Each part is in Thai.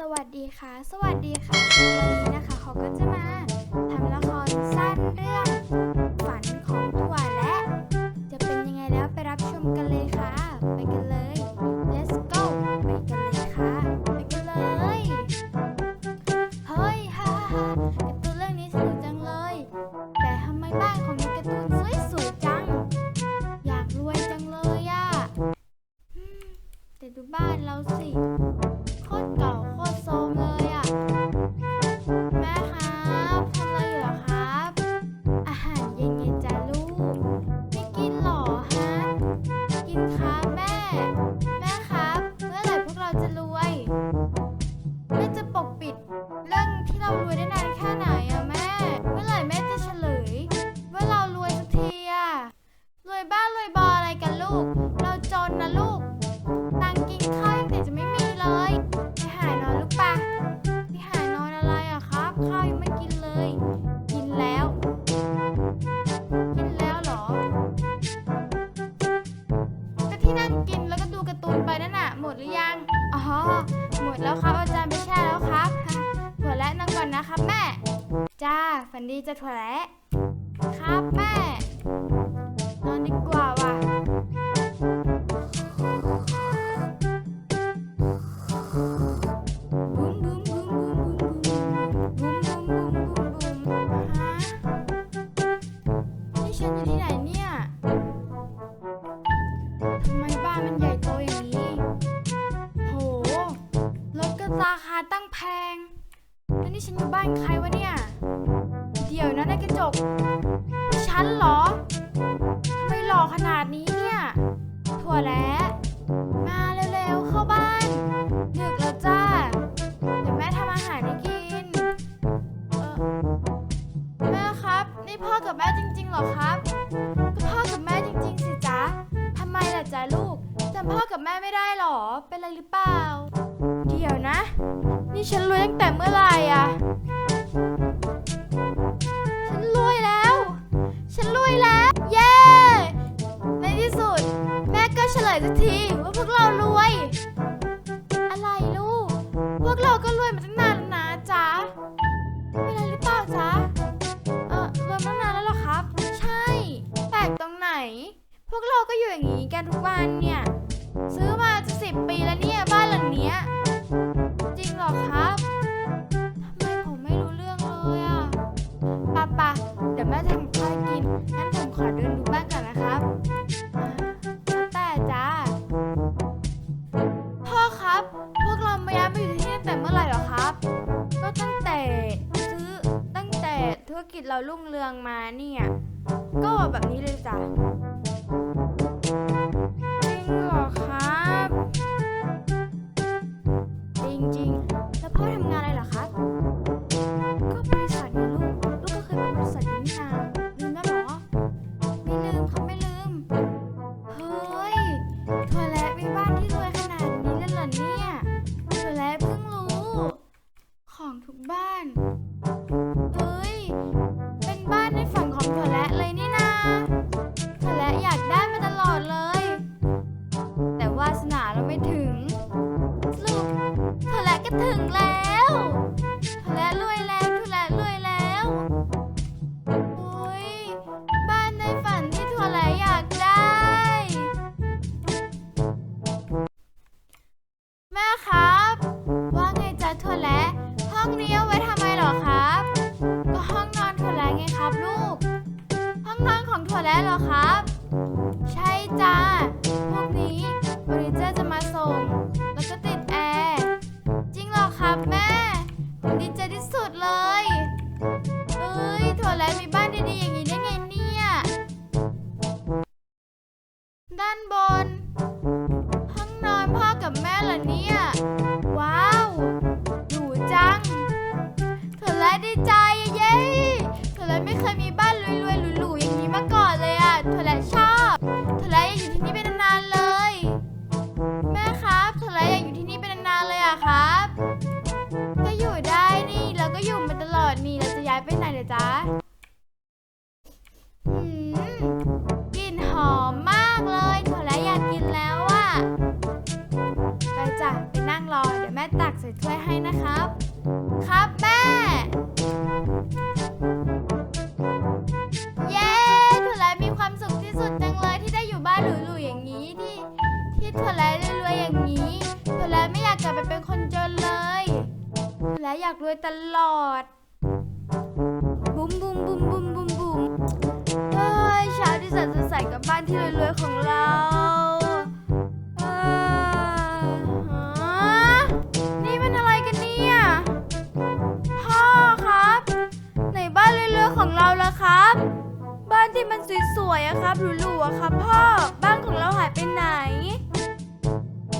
สวัสดีค่ะ สวัสดีค่ะ วันนี้นะคะเขาก็จะมาทำละครสั้นเรื่องฝันของถั่วและ จะเป็นยังไงแล้วไปรับชมกันเลยค่ะ ไปกันเลย ดหรือยัง อ๋อ หมดแล้วครับอาจารย์ไปแช่แล้วครับถั่วและนั่งก่อนนะครับแม่ จ้า ฝันดีจะถั่วและ ครับแม่ นอนดีกว่าว่ะฉันอยู่ที่ไหนเนี่ย ทำไมบ้านมันใหญ่ ตั้งแพง แล้วนี่ฉันอยู่บ้านใครวะเนี่ย เดี๋ยวนะในกระจก ฉันเหรอ ทำไมหล่อขนาดนี้เนี่ย ถั่วแล้วมาเร็วๆเข้าบ้านดึกแล้วจ้า เดี๋ยวแม่ทำอาหารให้กิน เออแม่ครับ นี่พ่อกับแม่จริงๆเหรอครับ ก็พ่อกับแม่จริงๆสิจ๊ะทำไมล่ะจ๊ะลูกจำพ่อกับแม่ไม่ได้หรอ เป็นอะไรหรือเปล่า ดี๋ยวนะ นี่ฉันรวยตั้งแต่เมื่อไหร่อะฉันรวยแล้ว ฉันรวยแล้ว เย้ ในที่สุด แม่ก็เฉลยสักทีว่าพวกเรารวย อะไรลูก พวกเราก็รวยมาตั้งนานแล้วนะจ๊ะเป็นอะไรหรือเปล่าจ๊ะ เออรวยมาตั้งนานแล้วเหรอครับ ใช่ แปลกตรงไหน พวกเราก็อยู่อย่างนี้กันทุกวันเนี่ย ซื้อมาจะสิบปีแล้วเนี่ย บ้านหลังเนี้ย เหรอครับทำไมผมไม่รู้เรื่องเลยอะปะปะเดี๋ยวแม่ทำข้าวให้กิน งั้นผมขอเดินดูบ้านก่อนนะครับแล้วแต่จ้า พ่อครับ พวกเรามาย้ายมาอยู่ที่นี่ตั้งแต่เมื่อไหร่เหรอครับ ก็ตั้งแต่ซื้อตั้งแต่ธุรกิจเรารุ่งเรืองมาเนี่ย ก็แบบนี้เลยจ้ะ ครับลูก ห้องนอนของถั่วแล้วเหรอคะ ดนี่เราจะย้ายไปไหนเดี๋ยวจ๊ะกลิ่นหอมมากเลยถั่วและอยากกินแล้วอะไปจ้ะไปนั่งรอ เดี๋ยวแม่ตักใส่ถ้วยให้นะครับ ครับแม่ เย้ถั่วและมีความสุขที่สุดจังเลยที่ได้อยู่บ้านหรูๆอย่างนี้ที่ ที่ถั่วและรวยๆอย่างนี้ถั่วและไม่อยากกลับไปเป็นคนจนเลย และอยากรวยตลอด บุ้มบุ้มบุ้มบุ้มบุ้มบุ้มเฮ้ยเช้าที่สนสดใสกับบ้านที่รวยๆของเราเอ้ยฮะนี่มันอะไรกันเนี่ยพ่อครับ ไหนบ้านรวยๆของเราล่ะครับ บ้านที่มันสวยๆอะครับหรูๆอะครับพ่อบ้านของเราหายไปไหน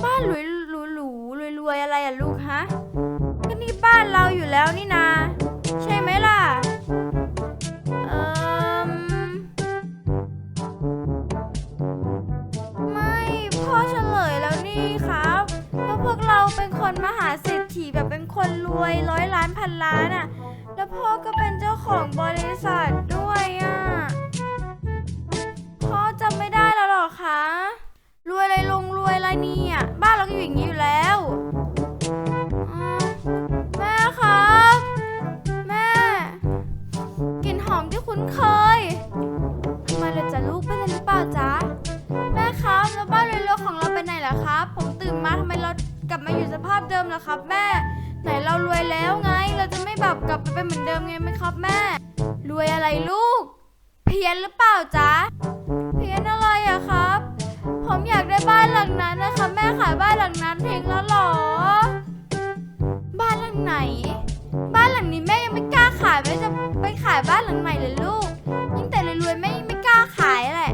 บ้านหรูหรูหรูๆรวยๆอะไรอะลูกฮะ แบบเป็นคนรวยร้อยล้านพันล้านอะแล้วพ่อก็เป็นเจ้าของบริษัทด้วยอะพ่อจำไม่ได้แล้วเหรอคะ รวยอะไรลงรวยอะไรเนี่ยบ้านเราก็อยู่อย่างนี้อยู่แล้วาอยู่สภาพเดิมล่ะครับ แม่ ไหนเรารวยแล้วไง เราจะไม่แบบกลับไปเป็นเหมือนเดิมไงไหมครับแม่ รวยอะไรลูก เพี้ยนหรือเปล่าจ๊ะ เพี้ยนอะไรอะครับ ผมอยากได้บ้านหลังนั้นนะคะแม่ขายบ้านหลังนั้นทิ้งแล้วหรอ บ้านหลังไหน บ้านหลังนี้แม่ยังไม่กล้าขายแม่จะไปขายบ้านหลังใหม่เลยลูก ยิ่งแต่รวยๆแม่ยิ่งไม่กล้าขายแหละ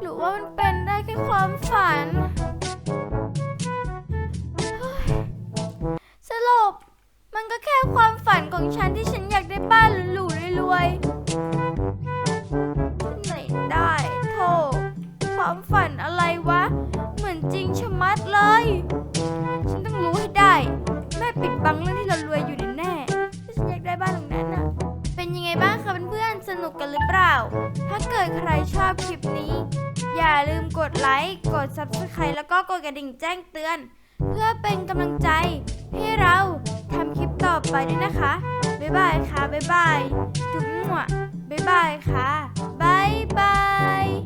หรือว่ามันเป็นได้แค่ความฝัน ฉันที่ฉันอยากได้บ้านหรูๆรวยๆที่ไหนได้โธ่ความฝันอะไรวะ เหมือนจริงชะมัดเลย ฉันต้องรู้ให้ได้ แม่ปิดบังเรื่องที่เรารวยอยู่แน่ๆที่ฉันอยากได้บ้านหลังนั้นน่ะเป็นยังไงบ้างคะเพื่อนๆสนุกกันหรือเปล่า ถ้าเกิดใครชอบคลิปนี้ อย่าลืมกดไลค์ กด Subscribe แล้วก็กดกระดิ่งแจ้งเตือน เพื่อเป็นกำลังใจให้เราทำคลิปต่อไปด้วยนะคะ บ๊ายบายค่ะบ๊ายบายจุ๊บมั่วบ๊ายบายค่ะบ๊ายบาย